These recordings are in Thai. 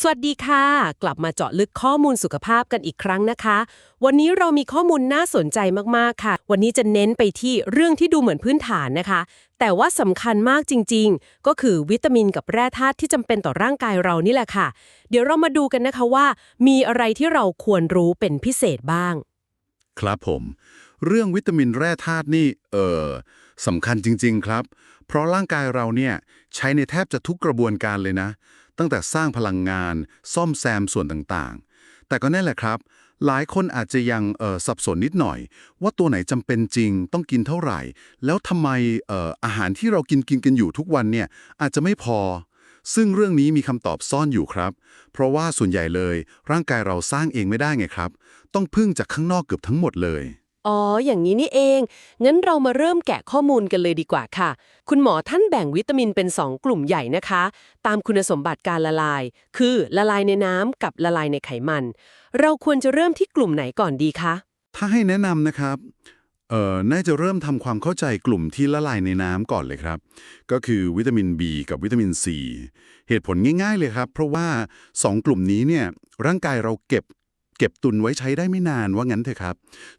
สวัสดีค่ะ กลับมาเจาะลึกข้อมูลสุขภาพกันอีกครั้งนะคะ วันนี้เรามีข้อมูลน่าสนใจมากๆค่ะ วันนี้จะเน้นไปที่เรื่องที่ดูเหมือนพื้นฐานนะคะ แต่ว่าสำคัญมากจริง ๆ ก็คือวิตามินกับแร่ธาตุที่จำเป็นต่อร่างกายเรานี่แหละค่ะ เดี๋ยวเรามาดูกันนะคะว่า มีอะไรที่เราควรรู้เป็นพิเศษบ้าง ครับผม เรื่องวิตามินแร่ธาตุนี่เออสำคัญจริง ๆ ครับ เพราะร่างกายเราเนี่ยใช้ในแทบจะทุกกระบวนการเลยนะ ตั้งแต่สร้างพลังงาน ซ่อมแซมส่วนต่างๆ แต่ก็แน่แหละครับ หลายคนอาจจะยังสับสนนิดหน่อย ว่าตัวไหนจำเป็นจริง ต้องกินเท่าไหร่ แล้วทำไมออาหารที่เรากินกินกันอยู่ทุกวันเนี่ยอาจจะไม่พอ ซึ่งเรื่องนี้มีคำตอบซ่อนอยู่ครับ เพราะว่าส่วนใหญ่เลย ร่างกายเราสร้างเองไม่ได้ไงครับ ต้องพึ่งจากข้างนอกเกือบทั้งหมดเลย อ๋อ อย่างนี้นี่เอง งั้นเรามาเริ่มแกะข้อมูลกันเลยดีกว่าค่ะ คุณหมอท่านแบ่งวิตามินเป็น 2 กลุ่มใหญ่นะคะ ตามคุณสมบัติการละลาย คือละลายในน้ำกับละลายในไขมัน เราควรจะเริ่มที่กลุ่มไหนก่อนดีคะ ถ้าให้แนะนำนะครับ เอ่อ น่าจะเริ่มทำความเข้าใจกลุ่มที่ละลายในน้ำก่อนเลยครับ ก็คือวิตามิน B กับวิตามิน C เหตุผลง่ายๆเลยครับ เพราะว่า 2 กลุ่มนี้เนี่ยร่างกายเราเก็บ เก็บตุนไว้ใช้ได้ไม่นานว่างั้นเถอะครับ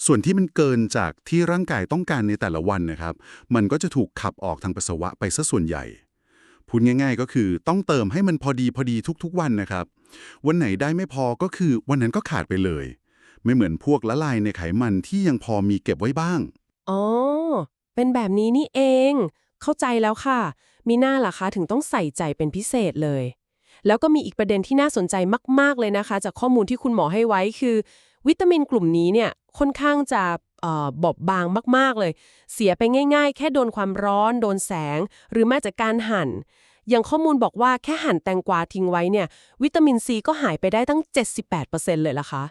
ส่วนที่มันเกินจากที่ร่างกายต้องการในแต่ละวันนะครับ มันก็จะถูกขับออกทางปัสสาวะไปซะส่วนใหญ่ พูดง่ายๆ ก็คือต้องเติมให้มันพอดีพอดีทุกๆวันนะครับ วันไหนได้ไม่พอก็คือวันนั้นก็ขาดไปเลย ไม่เหมือนพวกละลายในไขมันที่ยังพอมีเก็บไว้บ้าง อ๋อ เป็นแบบนี้นี่เอง เข้าใจแล้วค่ะ มีหน้าล่ะคะถึงต้องใส่ใจเป็นพิเศษเลย แล้วก็มีอีกประเด็นที่น่าสนใจมาก ๆ เลยนะคะ จากข้อมูลที่คุณหมอให้ไว้คือ วิตามินกลุ่มนี้เนี่ยค่อนข้างจะเอ่อบอบบางมาก ๆ เลย เสียไปง่าย ๆ แค่โดนความร้อน โดนแสง หรือแม้จากการหั่น อย่างข้อมูลบอกว่าแค่หั่นแตงกวาทิ้งไว้เนี่ย วิตามินซีก็หายไปได้ตั้ง 78%เลยล่ะคะ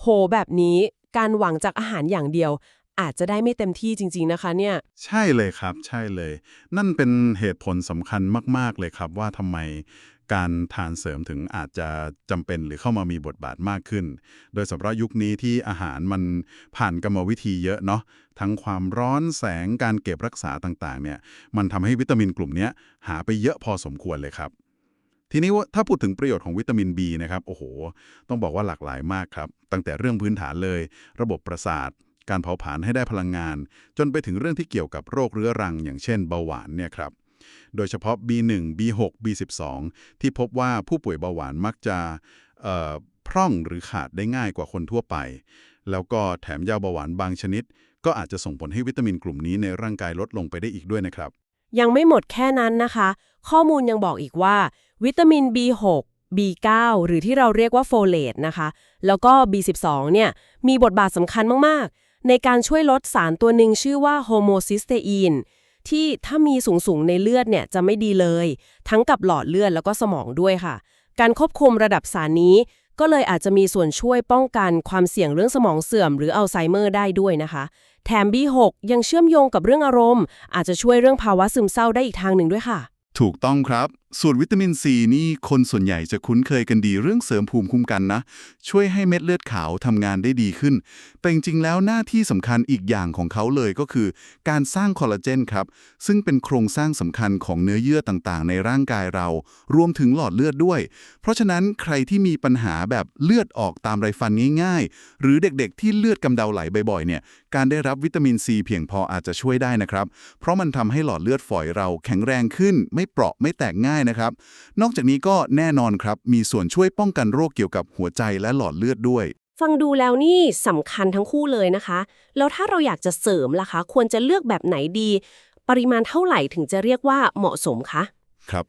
โห แบบนี้การหวังจากอาหารอย่างเดียว อาจจะได้ไม่เต็มที่จริง ๆ นะคะเนี่ย ใช่เลยครับ ใช่เลย นั่นเป็นเหตุผลสำคัญมาก ๆ เลยครับว่าทำไม การทานเสริมถึงอาจจะจำเป็นหรือเข้ามามีบทบาทมากขึ้น โดยเฉพาะยุคนี้ที่อาหารมันผ่านกรรมวิธีเยอะเนาะทั้งความร้อนแสงการเก็บรักษาต่างๆเนี่ยมันทำให้วิตามินกลุ่มนี้หาไปเยอะพอสมควรเลยครับ ทีนี้ว่าถ้าพูดถึงประโยชน์ของวิตามิน B นะครับโอ้โห ต้องบอกว่าหลากหลายมากครับตั้งแต่เรื่องพื้นฐานเลย ระบบประสาทการเผาผลาญให้ได้พลังงาน จนไปถึงเรื่องที่เกี่ยวกับโรคเรื้อรัง อย่างเช่นเบาหวานเนี่ยครับ โดยเฉพาะ B1 B6 B12 ที่พบว่าผู้ป่วยเบาหวานมักจะพร่องหรือขาดได้ง่ายกว่าคนทั่วไป แล้วก็แถมยาเบาหวานบางชนิด ก็อาจจะส่งผลให้วิตามินกลุ่มนี้ในร่างกายลดลงไปได้อีกด้วยนะครับ ยังไม่หมดแค่นั้นนะคะ ข้อมูลยังบอกอีกว่า วิตามิน B6 B9 หรือที่เราเรียกว่าโฟเลตนะคะ แล้วก็ B12 เนี่ยมีบทบาทสำคัญมาก ๆ ในการช่วยลดสารตัวหนึ่งชื่อว่าโฮโมซิสเตอีน ที่ถ้ามีสูงๆในเลือดเนี่ยจะไม่ดีเลย ทั้งกับหลอดเลือดแล้วก็สมองด้วยค่ะ การควบคุมระดับสารนี้ ก็เลยอาจจะมีส่วนช่วยป้องกันความเสี่ยงเรื่องสมองเสื่อม หรืออัลไซเมอร์ได้ด้วยนะคะ แถม B6 ยังเชื่อมโยงกับเรื่องอารมณ์ อาจจะช่วยเรื่องภาวะซึมเศร้าได้อีกทางหนึ่งด้วยค่ะ ถูกต้องครับส่วนวิตามินซีนี่คนส่วนใหญ่จะคุ้นเคยกันดีเรื่องเสริมภูมิคุ้มกันนะ ช่วยให้เม็ดเลือดขาวทำงานได้ดีขึ้น แต่จริงๆแล้วหน้าที่สำคัญอีกอย่างของเขาเลยก็คือ การสร้างคอลลาเจนครับ ซึ่งเป็นโครงสร้างสำคัญของเนื้อเยื่อต่างๆ ในร่างกายเรา รวมถึงหลอดเลือดด้วย เพราะฉะนั้นใครที่มีปัญหาแบบเลือดออกตามไรฟันง่าย ๆ หรือเด็กๆ ที่เลือดกำเดาไหลบ่อยๆเนี่ยการได้รับวิตามินซีเพียงพออาจจะช่วยได้นะครับเพราะมันทำให้หลอดเลือดฝอยเราแข็งแรงขึ้น ไม่เปราะไม่แตกง่ายนะครับ นอกจากนี้ก็แน่นอนครับ มีส่วนช่วยป้องกันโรคเกี่ยวกับหัวใจและหลอดเลือดด้วย ฟังดูแล้วนี่สำคัญทั้งคู่เลยนะคะ แล้วถ้าเราอยากจะเสริมล่ะคะ ควรจะเลือกแบบไหนดี ปริมาณเท่าไหร่ถึงจะเรียกว่าเหมาะสมคะ ครับ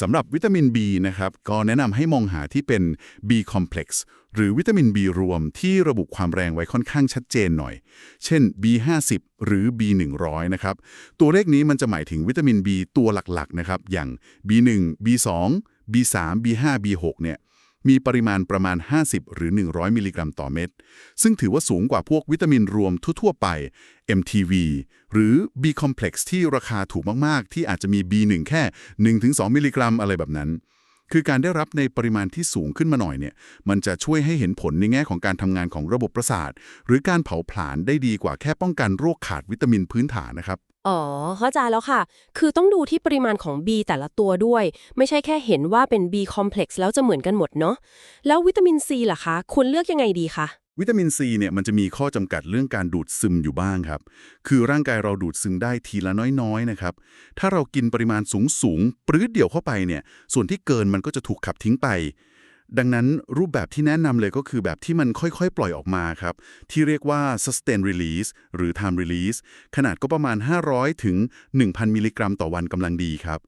สำหรับวิตามิน B นะครับ ก็แนะนำให้มองหาที่เป็น B complex หรือวิตามิน B รวมที่ระบุความแรงไว้ค่อนข้างชัดเจนหน่อย เช่น B50 หรือ B100 นะครับ ตัวเลขนี้มันจะหมายถึงวิตามิน B ตัวหลักๆ นะครับ อย่าง B1 B2 B3 B5 B6 เนี่ย มีปริมาณประมาณ 50 หรือ 100 มิลลิกรัมต่อเม็ด ซึ่งถือว่าสูงกว่าพวกวิตามินรวมทั่ว ๆ ไป MTV หรือ B complex ที่ราคาถูกมาก ๆ ที่อาจจะมี B1 แค่ 1-2 มิลลิกรัมอะไรแบบนั้น คือการได้รับในปริมาณที่สูงขึ้นมาหน่อยเนี่ย มันจะช่วยให้เห็นผลในแง่ของการทำงานของระบบประสาท หรือการเผาผลาญได้ดีกว่าแค่ป้องกันโรคขาดวิตามินพื้นฐานนะครับ อ๋อ เข้าใจแล้วค่ะ คือต้องดูที่ปริมาณของ B แต่ละตัวด้วย ไม่ใช่แค่เห็นว่าเป็น B complex แล้วจะเหมือนกันหมดเนาะ แล้ววิตามิน C ล่ะคะ ควรเลือกยังไงดีคะ วิตามินซีเนี่ยมันจะมีข้อจำกัดเรื่องการดูดซึมอยู่บ้างครับ คือร่างกายเราดูดซึมได้ทีละน้อยๆนะครับ ถ้าเรากินปริมาณสูงๆปรื้ดเดี่ยวเข้าไปเนี่ย ส่วนที่เกินมันก็จะถูกขับทิ้งไป ดังนั้นรูปแบบที่แนะนำเลยก็คือแบบที่มันค่อยๆ ปล่อยออกมาครับ ที่เรียกว่า sustain release หรือ time release ขนาดก็ประมาณ 500 ถึง 1,000 มิลลิกรัมต่อวันกำลังดีครับ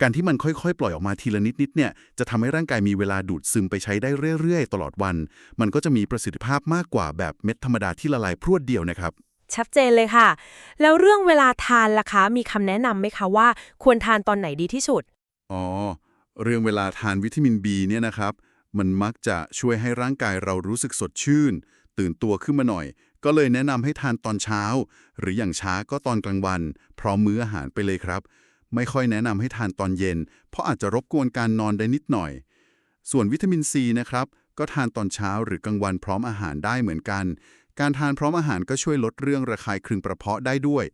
การที่มันค่อยๆ ปล่อยออกมาทีละนิดๆเนี่ยจะทำให้ร่างกายมีเวลาดูดซึมไปใช้ได้เรื่อยๆ ตลอดวัน มันก็จะมีประสิทธิภาพมากกว่าแบบเม็ดธรรมดาที่ละลายพรวดเดียวนะครับชัดเจนเลยค่ะ แล้วเรื่องเวลาทานล่ะคะ มีคำแนะนำไหมคะว่าควรทานตอนไหนดีที่สุด อ๋อ เรื่องเวลาทานวิตามิน B เนี่ยนะครับ มันมักจะช่วยให้ร่างกายเรารู้สึกสดชื่น ตื่นตัวขึ้นมาหน่อย ก็เลยแนะนำให้ทานตอนเช้า หรืออย่างช้าก็ตอนกลางวัน พร้อมมื้ออาหารไปเลยครับ ไม่ค่อยแนะนำให้ทานตอนเย็น เพราะอาจจะรบกวนการนอนได้นิดหน่อย ส่วนวิตามินซีนะครับ ก็ทานตอนเช้าหรือกลางวันพร้อมอาหารได้เหมือนกัน การทานพร้อมอาหารก็ช่วยลดเรื่องระคายคลึงกระเพาะได้ด้วย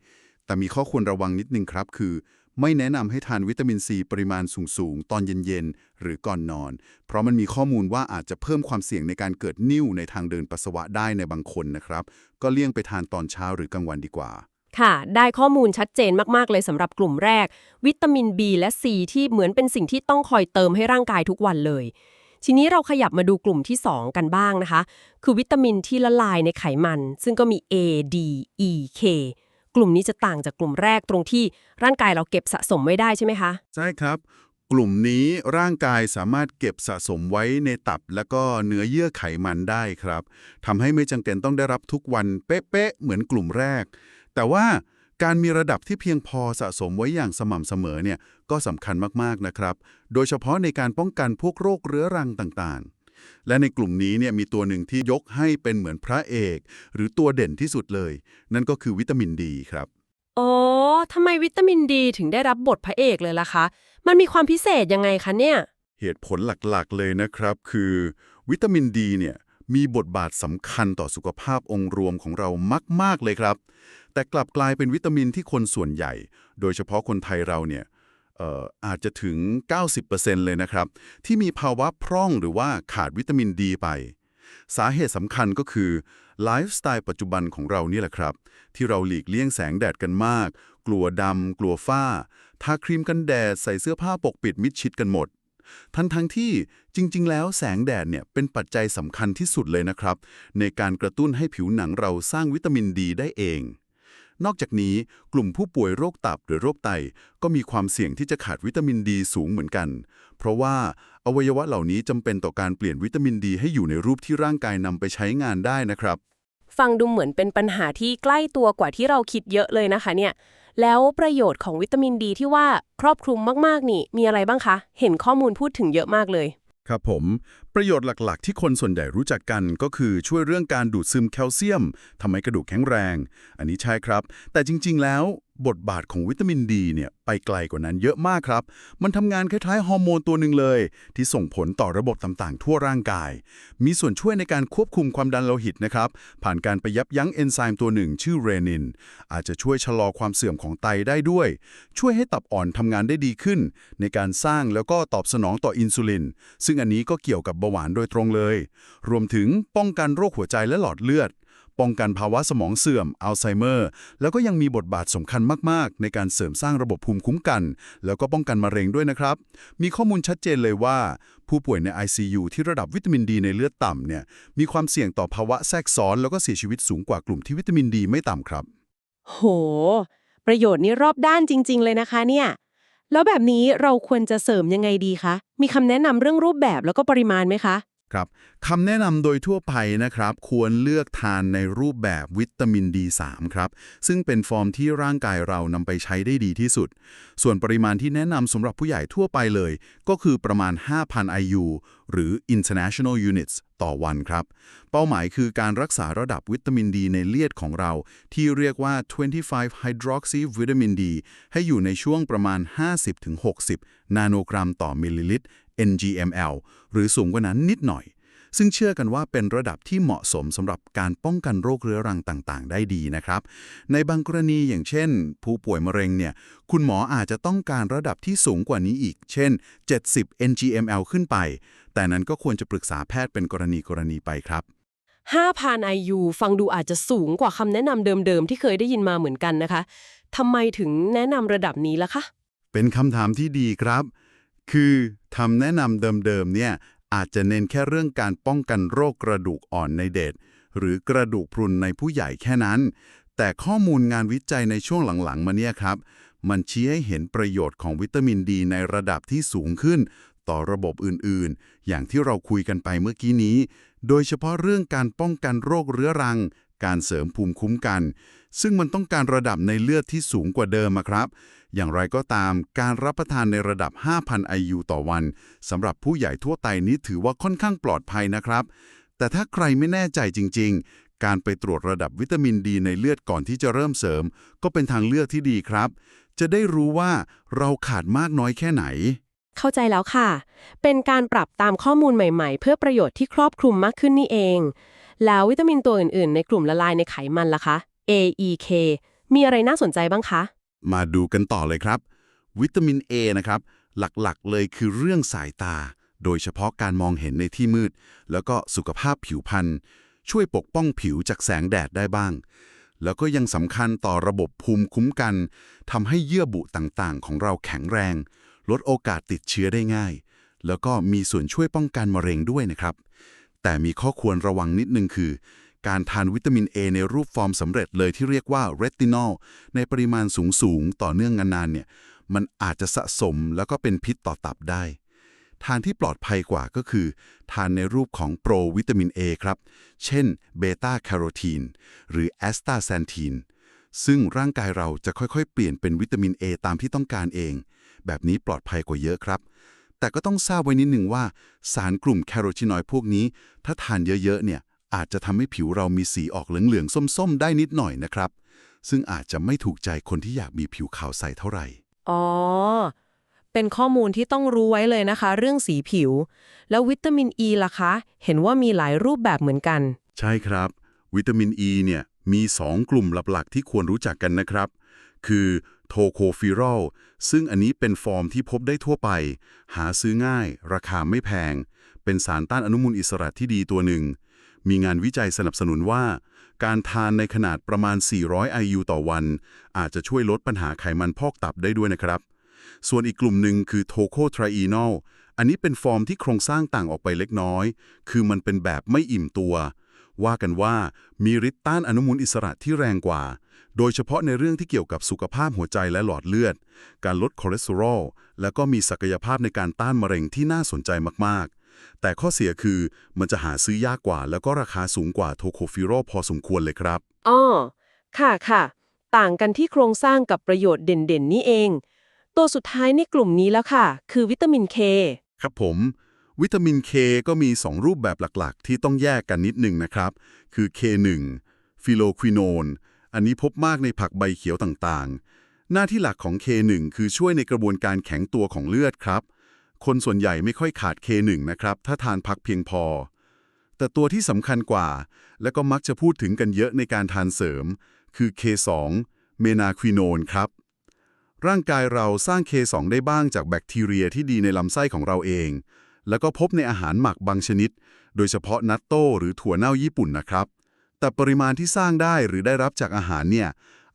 แต่มีข้อควรระวังนิดนึงครับ คือ ไม่แนะนำให้ทานวิตามินซีปริมาณสูงๆ ตอนเย็นๆ หรือก่อนนอน เพราะมันมีข้อมูลว่าอาจจะเพิ่มความเสี่ยงในการเกิดนิ่วในทางเดินปัสสาวะได้ในบางคนนะครับ ก็เลี่ยงไปทานตอนเช้าหรือกลางวันดีกว่า ค่ะ ได้ข้อมูลชัดเจนมากๆเลยสำหรับกลุ่มแรก วิตามิน B และ C ที่เหมือนเป็นสิ่งที่ต้องคอยเติมให้ร่างกายทุกวันเลย ทีนี้เราขยับมาดูกลุ่มที่ 2 กันบ้างนะคะ คือวิตามินที่ละลายในไขมัน ซึ่งก็มี A D E K กลุ่มนี้จะต่างจากกลุ่มแรกตรงที่ร่างกายเราเก็บสะสมไว้ได้ใช่ไหมคะ ใช่ครับ กลุ่มนี้ร่างกายสามารถเก็บสะสมไว้ในตับ และก็เนื้อเยื่อไขมันได้ครับทำให้ไม่จำเป็นต้องได้รับทุกวันเป๊ะๆเหมือนกลุ่มแรก แต่ว่าการมีระดับที่เพียงพอสะสมไว้อย่างสม่ำเสมอเนี่ยก็สำคัญมากๆนะครับ โดยเฉพาะในการป้องกันพวกโรคเรื้อรังต่างๆ และในกลุ่มนี้เนี่ยมีตัวหนึ่งที่ยกให้เป็นเหมือนพระเอก หรือตัวเด่นที่สุดเลย นั่นก็คือวิตามินดีครับอ๋อทำไมวิตามินดีถึงได้รับบทพระเอกเลยล่ะคะ มันมีความพิเศษยังไงคะเนี่ย เหตุผลหลักๆเลยนะครับ คือ วิตามินดีเนี่ยมีบทบาทสำคัญต่อสุขภาพองค์รวมของเรามาก ๆ เลยครับ แต่กลับกลายเป็นวิตามินที่คนส่วนใหญ่ โดยเฉพาะคนไทยเราเนี่ยเอาจจะถึง 90%เลยนะครับ ที่มีภาวะพร่องหรือว่าขาดวิตามินดีไป สาเหตุสำคัญก็คือไลฟ์สไตล์ปัจจุบันของเรานี่แหละครับ ที่เราหลีกเลี่ยงแสงแดดกันมาก กลัวดำกลัวฝ้า ทาครีมกันแดดใส่เสื้อผ้าปกปิดมิดชิดกันหมด ทั้งทั้งที่จริง ๆ แล้วแสงแดดเนี่ยเป็นปัจจัยสำคัญที่สุดเลยนะครับ ในการกระตุ้นให้ผิวหนังเราสร้างวิตามินดีได้เอง นอกจากนี้กลุ่มผู้ป่วยโรคตับหรือโรคไต ก็มีความเสี่ยงที่จะขาดวิตามินดีสูงเหมือนกัน เพราะว่าอวัยวะเหล่านี้จำเป็นต่อการเปลี่ยนวิตามินดีให้อยู่ในรูปที่ร่างกายนำไปใช้งานได้นะครับ ฟังดูเหมือนเป็นปัญหาที่ใกล้ตัวกว่าที่เราคิดเยอะเลยนะคะเนี่ยแล้วประโยชน์ของวิตามินดีที่ว่าครอบคลุมมากๆนี่มีอะไรบ้างคะ เห็นข้อมูลพูดถึงเยอะมากเลย ครับผม ประโยชน์หลักๆ ที่คนส่วนใหญ่รู้จักกันก็คือช่วยเรื่องการดูดซึมแคลเซียมทำให้กระดูกแข็งแรง อันนี้ใช่ครับ แต่จริง ๆ แล้ว บทบาทของวิตามินดีเนี่ยไปไกลกว่านั้นเยอะมากครับ มันทำงานคล้ายๆฮอร์โมนตัวหนึ่งเลย ที่ส่งผลต่อระบบต่างๆ ทั่วร่างกาย มีส่วนช่วยในการควบคุมความดันโลหิตนะครับ ผ่านการไปยับยั้งเอนไซม์ตัวหนึ่งชื่อเรนิน อาจจะช่วยชะลอความเสื่อมของไตได้ด้วย ช่วยให้ตับอ่อนทำงานได้ดีขึ้น ในการสร้างแล้วก็ตอบสนองต่ออินซูลิน ซึ่งอันนี้ก็เกี่ยวกับบาหวานโดยตรงเลย รวมถึงป้องกันโรคหัวใจและหลอดเลือด ป้องกันภาวะสมองเสื่อม อัลไซเมอร์ แล้วก็ยังมีบทบาทสำคัญมาก ๆ ในการเสริมสร้างระบบภูมิคุ้มกัน แล้วก็ป้องกันมะเร็งด้วยนะครับ มีข้อมูลชัดเจนเลยว่า ผู้ป่วยใน ICU ที่ระดับวิตามินดีในเลือดต่ำเนี่ย มีความเสี่ยงต่อภาวะแทรกซ้อน แล้วก็เสียชีวิตสูงกว่ากลุ่มที่วิตามินดีไม่ต่ำครับ โห ประโยชน์นี้รอบด้านจริง ๆ เลยนะคะเนี่ย แล้วแบบนี้เราควรจะเสริมยังไงดีคะ มีคำแนะนำเรื่องรูปแบบแล้วก็ปริมาณไหมคะ ครับคำแนะนำโดยทั่วไปนะครับ ควรเลือกทานในรูปแบบวิตามิน D3 ครับ ซึ่งเป็นฟอร์มที่ร่างกายเรานำไปใช้ได้ดีที่สุด ส่วนปริมาณที่แนะนำสำหรับผู้ใหญ่ทั่วไปเลย ก็คือประมาณ 5,000 IU หรือ International Units ต่อวันครับ เป้าหมายคือการรักษาระดับวิตามินดีในเลือดของเรา ที่เรียกว่า 25 hydroxy vitamin D ให้อยู่ในช่วงประมาณ 50-60 นาโนกรัมต่อมิลลิลิตร NGML หรือสูงกว่านั้นนิดหน่อย ซึ่งเชื่อกันว่าเป็นระดับที่เหมาะสมสำหรับการป้องกันโรคเรื้อรังต่างๆ ได้ดีนะครับ ในบางกรณีอย่างเช่น ผู้ป่วยมะเร็งเนี่ย คุณหมออาจจะต้องการระดับที่สูงกว่านี้อีก เช่น 70 ngml ขึ้นไป แต่นั้นก็ควรจะปรึกษาแพทย์เป็นกรณีกรณีไปครับ5,000 IU ฟังดูอาจจะสูงกว่าคำแนะนำเดิมๆ ที่เคยได้ยินมาเหมือนกันนะคะทำไมถึงแนะนำระดับนี้ล่ะคะ เป็นคำถามที่ดีครับ คือ ทำแนะนำเดิมๆเนี่ยอาจจะเน้นแค่เรื่องการป้องกันโรคกระดูกอ่อนในเด็กหรือกระดูกพรุนในผู้ใหญ่แค่นั้น แต่ข้อมูลงานวิจัยในช่วงหลังๆ มาเนี่ยครับ มันชี้ให้เห็นประโยชน์ของวิตามินดีในระดับที่สูงขึ้น ต่อระบบอื่นๆ อย่างที่เราคุยกันไปเมื่อกี้นี้ โดยเฉพาะเรื่องการป้องกันโรคเรื้อรัง การเสริมภูมิคุ้มกัน ซึ่งมันต้องการระดับในเลือดที่สูงกว่าเดิมครับ อย่างไรก็ตามการรับประทานในระดับ 5,000 IU ต่อวันสำหรับผู้ใหญ่ทั่วไปนี้ถือว่าค่อนข้างปลอดภัยนะครับ แต่ถ้าใครไม่แน่ใจจริง ๆ การไปตรวจระดับวิตามินดีในเลือดก่อนที่จะเริ่มเสริม ก็เป็นทางเลือกที่ดีครับ จะได้รู้ว่าเราขาดมากน้อยแค่ไหนเข้าใจแล้วค่ะ เป็นการปรับตามข้อมูลใหม่ ๆ เพื่อประโยชน์ที่ครอบคลุมมากขึ้นนี่เอง แล้ววิตามินตัวอื่น ๆ ในกลุ่มละลายในไขมันล่ะคะ A E K มีอะไรน่าสนใจบ้างคะ มาดูกันต่อเลยครับ วิตามิน A นะครับ หลักๆ เลยคือเรื่องสายตา โดยเฉพาะการมองเห็นในที่มืด แล้วก็สุขภาพผิวพรรณช่วยปกป้องผิวจากแสงแดดได้บ้าง แล้วก็ยังสำคัญต่อระบบภูมิคุ้มกันทำให้เยื่อบุต่างๆ ของเราแข็งแรง ลดโอกาสติดเชื้อได้ง่าย แล้วก็มีส่วนช่วยป้องกันมะเร็งด้วยนะครับ แต่มีข้อควรระวังนิดนึงคือ การทานวิตามิน A ในรูปฟอร์มสำเร็จเลยที่เรียกว่าเรตินอลในปริมาณสูงๆ ต่อเนื่องนานๆเนี่ยมันอาจจะสะสมแล้วก็เป็นพิษต่อตับได้ ทานที่ปลอดภัยกว่าก็คือ ทานในรูปของโปรวิตามิน A ครับ เช่นเบต้าแคโรทีนหรือแอสตาแซนทีนซึ่งร่างกายเราจะค่อยๆ เปลี่ยนเป็นวิตามิน A ตามที่ต้องการเอง แบบนี้ปลอดภัยกว่าเยอะครับ แต่ก็ต้องทราบไว้นิดหนึ่งว่า สารกลุ่มแคโรทีนอยด์พวกนี้ ถ้าทานเยอะๆเนี่ย อาจจะทำให้ผิวเรามีสีออกเหลืองๆส้มๆ ได้นิดหน่อยนะครับ ซึ่งอาจจะไม่ถูกใจคนที่อยากมีผิวขาวใสเท่าไหร่ อ๋อ เป็นข้อมูลที่ต้องรู้ไว้เลยนะคะ เรื่องสีผิว แล้ววิตามินอ e ีล่ะคะ เห็นว่ามีหลายรูปแบบเหมือนกัน ใช่ครับ วิตามินอ e ีเนี่ยมี 2 กลุ่มหลักๆ ที่ควรรู้จักกันนะครับ คือโทโคฟิรอลซึ่งอันนี้เป็นฟอร์มที่พบได้ทั่วไป หาซื้อง่าย ราคาไม่แพง เป็นสารต้านอนุมูลอิสระที่ดีตัวหนึ่ง มีงานวิจัยสนับสนุนว่า การทานในขนาดประมาณ 400 IU ต่อวัน อาจจะช่วยลดปัญหาไขมันพอกตับได้ด้วยนะครับ ส่วนอีกกลุ่มหนึ่งคือโทโคไทรอีนอลอันนี้เป็นฟอร์มที่โครงสร้างต่างออกไปเล็กน้อย คือมันเป็นแบบไม่อิ่มตัว ว่ากันว่ามีฤทธิ์ต้านอนุมูลอิสระที่แรงกว่า โดยเฉพาะในเรื่องที่เกี่ยวกับสุขภาพหัวใจและหลอดเลือด การลดคอเลสเตอรอล แล้วก็มีศักยภาพในการต้านมะเร็งที่น่าสนใจมากๆ แต่ข้อเสียคือมันจะหาซื้อยากกว่า แล้วก็ราคาสูงกว่าโทโคฟิโรพอสมควรเลยครับอ๋อค่ะค่ะ ต่างกันที่โครงสร้างกับประโยชน์เด่นๆ นี่เอง ตัวสุดท้ายในกลุ่มนี้แล้วค่ะ คือวิตามินเคครับผมวิตามิน K ก็มี 2 รูปแบบหลักๆ ที่ต้องแยกกันนิดหนึ่งนะครับ คือ K1 ฟิโลควิโนน อันนี้พบมากในผักใบเขียวต่างๆ หน้าที่หลักของ K1 คือช่วยในกระบวนการแข็งตัวของเลือดครับ คนส่วนใหญ่ไม่ค่อยขาด K1 นะครับ ถ้าทานพักเพียงพอ แต่ตัวที่สำคัญกว่า และก็มักจะพูดถึงกันเยอะในการทานเสริม คือ K2 เมนาควิโนนครับ ร่างกายเราสร้าง K2 ได้บ้างจากแบคทีเรียที่ดีในลำไส้ของเราเอง แล้วก็พบในอาหารหมักบางชนิด โดยเฉพาะนัตโต้หรือถั่วเน่าญี่ปุ่นนะครับ แต่ปริมาณที่สร้างได้หรือได้รับจากอาหารเนี่ย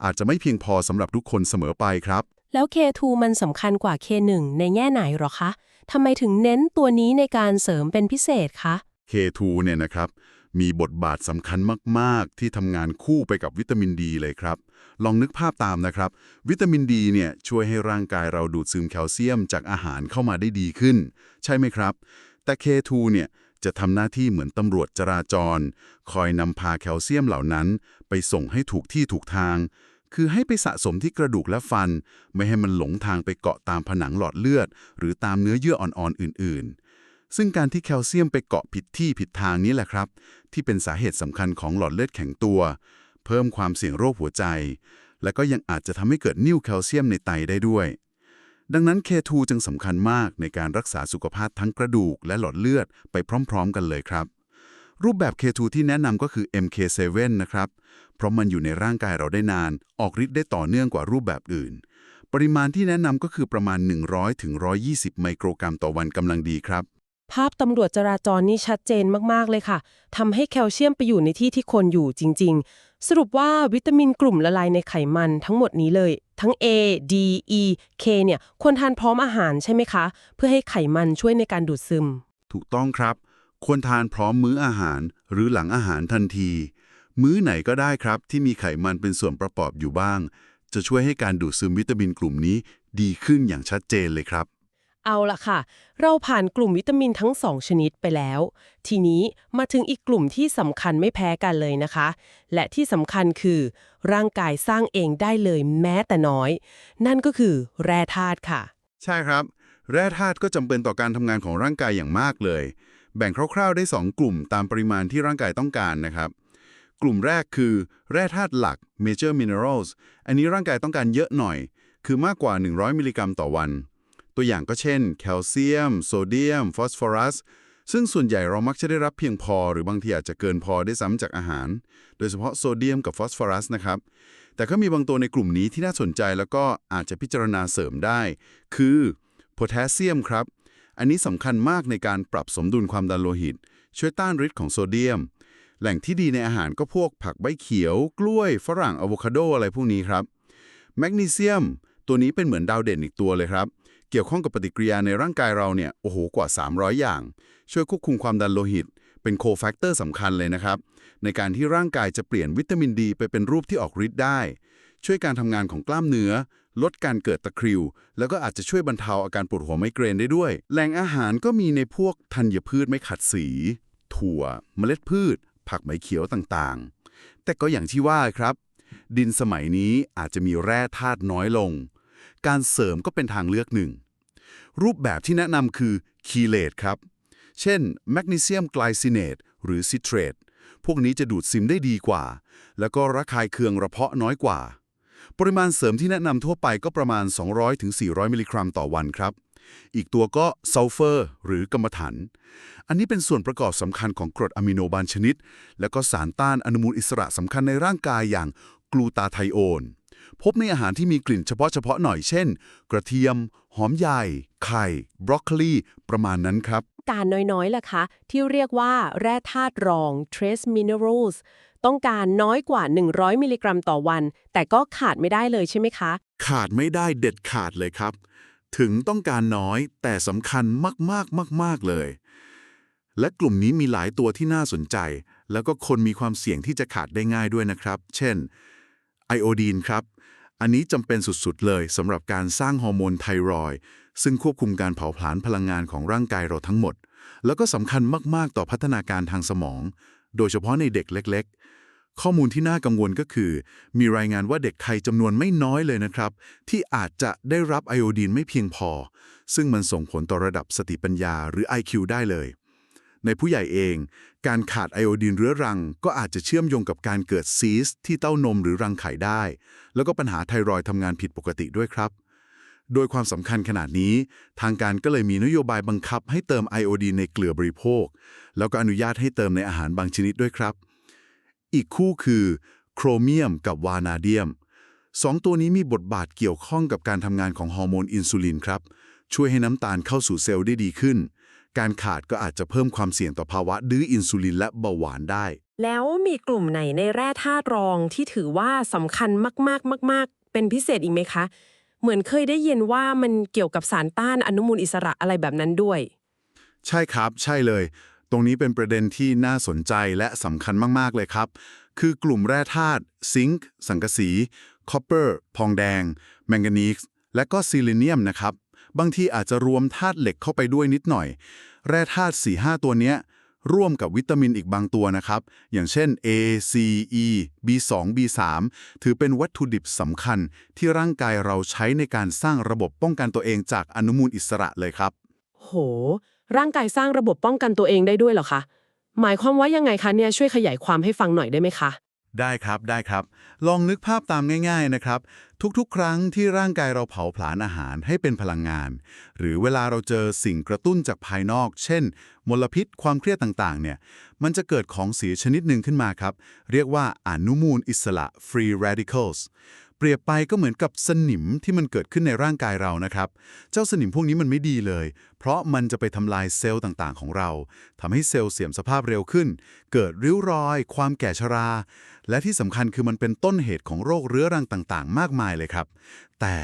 อาจจะไม่เพียงพอสำหรับทุกคนเสมอไปครับ แล้ว K2 มันสำคัญกว่า K1 ในแง่ไหนหรอคะ ทำไมถึงเน้นตัวนี้ในการเสริมเป็นพิเศษคะ K2 เนี่ยนะครับ มีบทบาทสำคัญมาก ๆ ที่ทำงานคู่ไปกับวิตามินดีเลยครับ ลองนึกภาพตามนะครับ วิตามินดีเนี่ยช่วยให้ร่างกายเราดูดซึมแคลเซียมจากอาหารเข้ามาได้ดีขึ้น ใช่ไหมครับ แต่ K2 เนี่ยจะทำหน้าที่เหมือนตำรวจจราจร คอยนำพาแคลเซียมเหล่านั้น ไปส่งให้ถูกที่ถูกทาง คือให้ไปสะสมที่กระดูกและฟัน ไม่ให้มันหลงทางไปเกาะตามผนังหลอดเลือด หรือตามเนื้อเยื่ออ่อนๆอื่น ๆ ซึ่งการที่แคลเซียมไปเกาะผิดที่ผิดทางนี้แหละครับ ที่เป็นสาเหตุสำคัญของหลอดเลือดแข็งตัว เพิ่มความเสี่ยงโรคหัวใจ และก็ยังอาจจะทำให้เกิดนิ่วแคลเซียมในไตได้ด้วย ดังนั้น K2 จึงสำคัญมากในการรักษาสุขภาพทั้งกระดูกและหลอดเลือดไปพร้อม ๆ กันเลยครับ รูปแบบ K2 ที่แนะนำก็คือ MK7 นะครับ เพราะมันอยู่ในร่างกายเราได้นาน ออกฤทธิ์ได้ต่อเนื่องกว่ารูปแบบอื่น ปริมาณที่แนะนำก็คือประมาณ 100ถึง120 ไมโครกรัมต่อวันกำลังดีครับ ภาพตำรวจจราจรนี่ชัดเจนมาก ๆ เลยค่ะทำให้แคลเซียมไปอยู่ในที่ที่คนอยู่จริง ๆ สรุปว่าวิตามินกลุ่มละลายในไขมันทั้งหมดนี้เลย ทั้ง A D E K เนี่ยควรทานพร้อมอาหารใช่ไหมคะ เพื่อให้ไขมันช่วยในการดูดซึม ถูกต้องครับ ควรทานพร้อมมื้ออาหารหรือหลังอาหารทันที มื้อไหนก็ได้ครับที่มีไขมันเป็นส่วนประกอบอยู่บ้าง จะช่วยให้การดูดซึมวิตามินกลุ่มนี้ดีขึ้นอย่างชัดเจนเลยครับ เอาละค่ะ เราผ่านกลุ่มวิตามินทั้ง2ชนิดไปแล้ว ทีนี้มาถึงอีกกลุ่มที่สำคัญไม่แพ้กันเลยนะคะ และที่สำคัญคือ ร่างกายสร้างเองได้เลยแม้แต่น้อย นั่นก็คือแร่ธาตุค่ะ ใช่ครับ แร่ธาตุก็จำเป็นต่อการทำงานของร่างกายอย่างมากเลย แบ่งคร่าวๆได้ 2 กลุ่มตามปริมาณที่ร่างกายต้องการนะครับ กลุ่มแรกคือแร่ธาตุหลัก major minerals อันนี้ร่างกายต้องการเยอะหน่อย คือมากกว่า 100 มิลลิกรัมต่อวัน ตัวอย่างก็เช่น แคลเซียม โซเดียม ฟอสฟอรัส ซึ่งส่วนใหญ่เรามักจะได้รับเพียงพอ หรือบางทีอาจจะเกินพอได้ซ้ำจากอาหาร โดยเฉพาะโซเดียมกับฟอสฟอรัสนะครับ แต่ก็มีบางตัวในกลุ่มนี้ที่น่าสนใจแล้วก็อาจจะพิจารณาเสริมได้ คือโพแทสเซียมครับ อันนี้สำคัญมากในการปรับสมดุลความดันโลหิต ช่วยต้านฤทธิ์ของโซเดียม แหล่งที่ดีในอาหารก็พวกผักใบเขียว กล้วย ฝรั่งอะโวคาโดอะไรพวกนี้ครับ แมกนีเซียม ตัวนี้เป็นเหมือนดาวเด่นอีกตัวเลยครับ เกี่ยวข้องกับปฏิกิริยาในร่างกายเราเนี่ย โอ้โห กว่า 300 อย่าง ช่วยควบคุมความดันโลหิต เป็นโคแฟกเตอร์สำคัญเลยนะครับ ในการที่ร่างกายจะเปลี่ยนวิตามินดีไปเป็นรูปที่ออกฤทธิ์ได้ ช่วยการทำงานของกล้ามเนื้อ ลดการเกิดตะคริว แล้วก็อาจจะช่วยบรรเทาอาการปวดหัวไมเกรนได้ด้วย แหล่งอาหารก็มีในพวกธัญพืชไม่ขัดสี ถั่ว เมล็ดพืช ผักใบเขียวต่างๆ แต่ก็อย่างที่ว่าครับ ดินสมัยนี้อาจจะมีแร่ธาตุน้อยลง การเสริมก็เป็นทางเลือกหนึ่ง รูปแบบที่แนะนำคือคีเลตครับ เช่นแมกนีเซียมไกลซิเนตหรือซิเทรตพวกนี้จะดูดซึมได้ดีกว่า แล้วก็ระคายเคืองระเพาะน้อยกว่า ปริมาณเสริมที่แนะนำทั่วไปก็ประมาณ 200-400 มิลลิกรัมต่อวันครับ อีกตัวก็ซัลเฟอร์ หรือกรรมฐานอันนี้เป็นส่วนประกอบสำคัญของกรดอะมิโนบางชนิด แล้วก็สารต้านอนุมูลอิสระสำคัญในร่างกายอย่างกลูตาไทโอนพบในอาหารที่มีกลิ่นเฉพาะเฉพาะหน่อยเช่น กระเทียม หอมใหญ่ ไข่ บรอกโคลี ประมาณนั้นครับ การน้อยๆล่ะคะ ที่เรียกว่าแร่ธาตุรอง trace minerals ต้องการน้อยกว่า 100 มิลลิกรัมต่อวัน แต่ก็ขาดไม่ได้เลยใช่ไหมคะ ขาดไม่ได้เด็ดขาดเลยครับ ถึงต้องการน้อยแต่สำคัญมากๆมาก ๆ เลย และกลุ่มนี้มีหลายตัวที่น่าสนใจ แล้วก็คนมีความเสี่ยงที่จะขาดได้ง่ายด้วยนะครับ เช่นไอโอดีนครับ อันนี้จำเป็นสุด ๆ เลยสำหรับการสร้างฮอร์โมนไทรอยซึ่งควบคุมการเผาผลาญพลังงานของร่างกายเราทั้งหมด แล้วก็สำคัญมาก ๆ ต่อพัฒนาการทางสมอง โดยเฉพาะในเด็กเล็ก ข้อมูลที่น่ากังวลก็คือ มีรายงานว่าเด็กไทยจำนวนไม่น้อยเลยนะครับ ที่อาจจะได้รับไอโอดีนไม่เพียงพอ ซึ่งมันส่งผลต่อระดับสติปัญญาหรือ IQ ได้เลย ในผู้ใหญ่เอง การขาดไอโอดีนเรื้อรัง ก็อาจจะเชื่อมโยงกับการเกิดซีสที่เต้านมหรือรังไข่ได้ แล้วก็ปัญหาไทรอยทำงานผิดปกติด้วยครับโดยความสำคัญขนาดนี้ ทางการก็เลยมีนโยบายบังคับให้เติมไอโอดีนในเกลือบริโภค แล้วก็อนุญาตให้เติมในอาหารบางชนิดด้วยครับ อีกคู่คือโครเมียมกับวานาเดียมสองตัวนี้มีบทบาทเกี่ยวข้องกับการทำงานของฮอร์โมนอินซูลินครับ ช่วยให้น้ำตาลเข้าสู่เซลล์ได้ดีขึ้น การขาดก็อาจจะเพิ่มความเสี่ยงต่อภาวะดื้ออินซูลินและเบาหวานได้ แล้วมีกลุ่มไหนในแร่ธาตุรองที่ถือว่าสำคัญมากๆ มาก ๆ เป็นพิเศษอีกไหมคะ เหมือนเคยได้ยินว่ามันเกี่ยวกับสารต้านอนุมูลอิสระอะไรแบบนั้นด้วย ใช่ครับ ใช่เลย ตรงนี้เป็นประเด็นที่น่าสนใจและสำคัญมาก ๆ เลยครับ คือกลุ่มแร่ธาตุซิงค์สังกะสีคอปเปอร์ทองแดง แมงกานีสและก็ซิลิเนียมนะครับ บางทีอาจจะรวมธาตุเหล็กเข้าไปด้วยนิดหน่อย แร่ธาตุ4-5 ตัวเนี้ยร่วมกับวิตามินอีกบางตัวนะครับ อย่างเช่น A C E B2 B3 ถือเป็นวัตถุดิบสำคัญที่ร่างกายเราใช้ในการสร้างระบบป้องกันตัวเองจากอนุมูลอิสระเลยครับ โห ร่างกายสร้างระบบป้องกันตัวเองได้ด้วยเหรอคะ หมายความว่ายังไงคะเนี่ยช่วยขยายความให้ฟังหน่อยได้ไหมคะ ได้ครับได้ครับ ลองนึกภาพตามง่าย ๆนะครับ ทุกๆ ครั้งที่ร่างกายเราเผาผลาญอาหารให้เป็นพลังงาน หรือเวลาเราเจอสิ่งกระตุ้นจากภายนอก เช่น มลพิษความเครียดต่างๆ เนี่ย มันจะเกิดของเสียชนิดหนึ่งขึ้นมาครับ เรียกว่าอนุมูลอิสระ free radicals เปรียบไปก็เหมือนกับสนิมที่มันเกิดขึ้นในร่างกายเรานะครับ เจ้าสนิมพวกนี้มันไม่ดีเลย เพราะมันจะไปทำลายเซลล์ต่างๆ ของเรา ทำให้เซลล์เสื่อมสภาพเร็วขึ้น เกิดริ้วรอย ความแก่ชรา และที่สำคัญคือมันเป็นต้นเหตุของโรคเรื้อรังต่างๆ มากมายเลยครับ แต่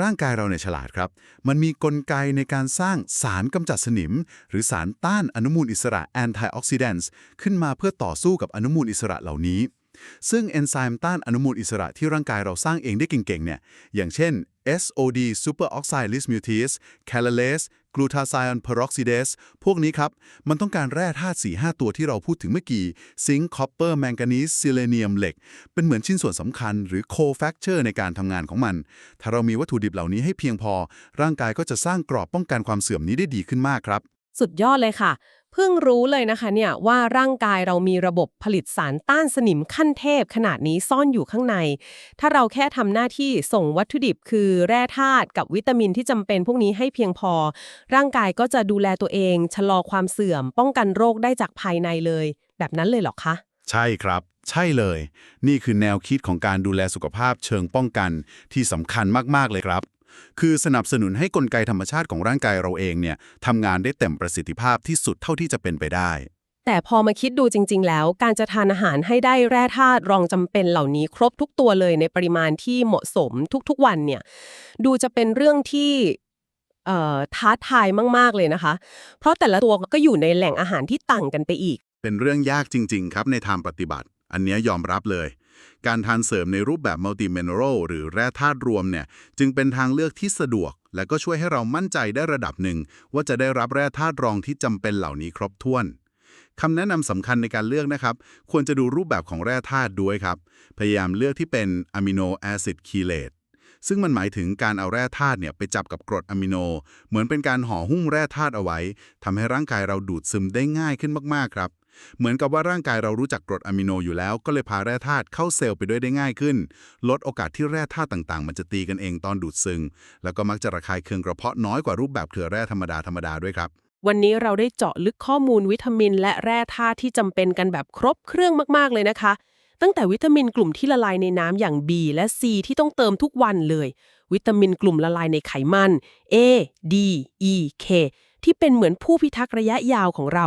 ร่างกายเราเนี่ยฉลาดครับ มันมีกลไกในการสร้างสารกำจัดสนิม หรือสารต้านอนุมูลอิสระ antioxidants ขึ้นมาเพื่อต่อสู้กับอนุมูลอิสระเหล่านี้ ซึ่งเอนไซม์ต้านอนุมูลอิสระที่ร่างกายเราสร้างเองได้เก่งๆเนี่ยอย่างเช่น SOD superoxide dismutase callase glutathione peroxidase พวกนี้ครับ มันต้องการแร่ธาตุ4-5 ตัวที่เราพูดถึงเมื่อกี้ซิงค์คอปเปอร์แมงกานีสซิเลเนียมเหล็ก เป็นเหมือนชิ้นส่วนสำคัญหรือโคแฟกเจอร์ในการทำงานของมัน ถ้าเรามีวัตถุดิบเหล่านี้ให้เพียงพอ ร่างกายก็จะสร้างกรอบป้องกันความเสื่อมนี้ได้ดีขึ้นมากครับ สุดยอดเลยค่ะ เพิ่งรู้เลยนะคะเนี่ยว่าร่างกายเรามีระบบผลิตสารต้านสนิมขั้นเทพขนาดนี้ซ่อนอยู่ข้างใน ถ้าเราแค่ทำหน้าที่ส่งวัตถุดิบคือแร่ธาตุกับวิตามินที่จำเป็นพวกนี้ให้เพียงพอ ร่างกายก็จะดูแลตัวเอง ชะลอความเสื่อม ป้องกันโรคได้จากภายในเลย แบบนั้นเลยเหรอคะ ใช่ครับ ใช่เลย นี่คือแนวคิดของการดูแลสุขภาพเชิงป้องกันที่สำคัญมากๆเลยครับ คือสนับสนุนให้กลไกธรรมชาติของร่างกายเราเองเนี่ยทำงานได้เต็มประสิทธิภาพที่สุดเท่าที่จะเป็นไปได้ แต่พอมาคิดดูจริง ๆ แล้ว การจะทานอาหารให้ได้แร่ธาตุรองจำเป็นเหล่านี้ครบทุกตัวเลยในปริมาณที่เหมาะสมทุกๆวันเนี่ยดูจะเป็นเรื่องที่เอ่อท้าทายมาก ๆ เลยนะคะ เพราะแต่ละตัวก็อยู่ในแหล่งอาหารที่ต่างกันไปอีก เป็นเรื่องยากจริง ๆ ครับในทางปฏิบัติ อันเนี้ยยอมรับเลย การทานเสริมในรูปแบบมัลติเมน e รัลหรือแร่ธาตุรวมเนี่ยจึงเป็นทางเลือกที่สะดวก และก็ช่วยให้เรามั่นใจได้ระดับหนึ่ง ว่าจะได้รับแร่ธาตุรองที่จำเป็นเหล่านี้ครบถ้วนคำแนะนำสำคัญในการเลือกนะครับ ควรจะดูรูปแบบของแร่ธาตุด้วยครับ พยายามเลือกที่เป็นอะมิโนแอซิดคีเลตซึ่งมันหมายถึงการเอาแร่ธาตุเนี่ยไปจับกับกรดอะมิโน เหมือนเป็นการห่อหุ้มแร่ธาตุเอาไว้ทำให้ร่างกายเราดูดซึมได้ง่ายขึ้นมากๆครับ เหมือนกับว่าร่างกายเรารู้จักกรดอะมิโนอยู่แล้ว ก็เลยพาแร่ธาตุเข้าเซลล์ไปด้วยได้ง่ายขึ้น ลดโอกาสที่แร่ธาตุต่างๆ มันจะตีกันเองตอนดูดซึมแล้วก็มักจะระคายเคืองกระเพาะน้อยกว่ารูปแบบเกลือแร่ธรรมดาธรรมดาด้วยครับวันนี้เราได้เจาะลึกข้อมูลวิตามิน และแร่ธาตุที่จำเป็นกันแบบครบเครื่องมากๆเลยนะคะ ตั้งแต่วิตามินกลุ่มที่ละลายในน้ำอย่าง B และ C ที่ต้องเติมทุกวันเลย วิตามินกลุ่มละลายในไขมัน A D E K ที่เป็นเหมือนผู้พิทักษ์ระยะยาวของเรา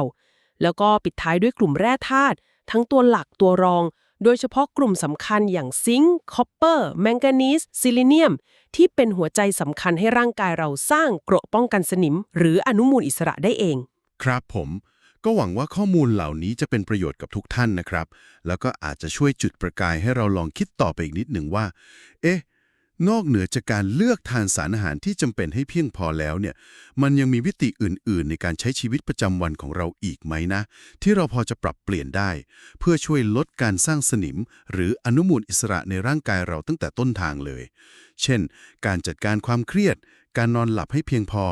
แล้วก็ปิดท้ายด้วยกลุ่มแร่ธาตุทั้งตัวหลักตัวรอง โดยเฉพาะกลุ่มสำคัญอย่างซิงค์คอปเปอร์แมงกานีสซิลิเนียม ที่เป็นหัวใจสำคัญให้ร่างกายเราสร้างเกราะป้องกันสนิม หรืออนุมูลอิสระได้เอง ครับผมก็หวังว่าข้อมูลเหล่านี้จะเป็นประโยชน์กับทุกท่านนะครับ แล้วก็อาจจะช่วยจุดประกายให้เราลองคิดต่อไปอีกนิดหนึ่งว่า เอ๊ะ นอกเหนือจากการเลือกทานสารอาหารที่จำเป็นให้เพียงพอแล้วเนี่ย มันยังมีวิธีอื่น ๆ ในการใช้ชีวิตประจำวันของเราอีกไหมนะ ที่เราพอจะปรับเปลี่ยนได้ เพื่อช่วยลดการสร้างสนิม หรืออนุมูลอิสระในร่างกายเราตั้งแต่ต้นทางเลย เช่น การจัดการความเครียด การนอนหลับให้เพียงพอ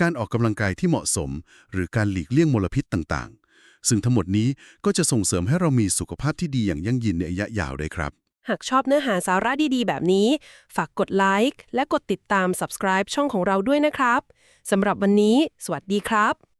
การออกกำลังกายที่เหมาะสม หรือการหลีกเลี่ยงมลพิษต่าง ๆ ซึ่งทั้งหมดนี้ก็จะส่งเสริมให้เรามีสุขภาพที่ดีอย่างยั่งยืนในระยะยาวได้ครับ หากชอบเนื้อหาสาระดีๆ แบบนี้ ฝากกดไลค์และกดติดตาม subscribe ช่องของเราด้วยนะครับ สำหรับวันนี้ สวัสดีครับ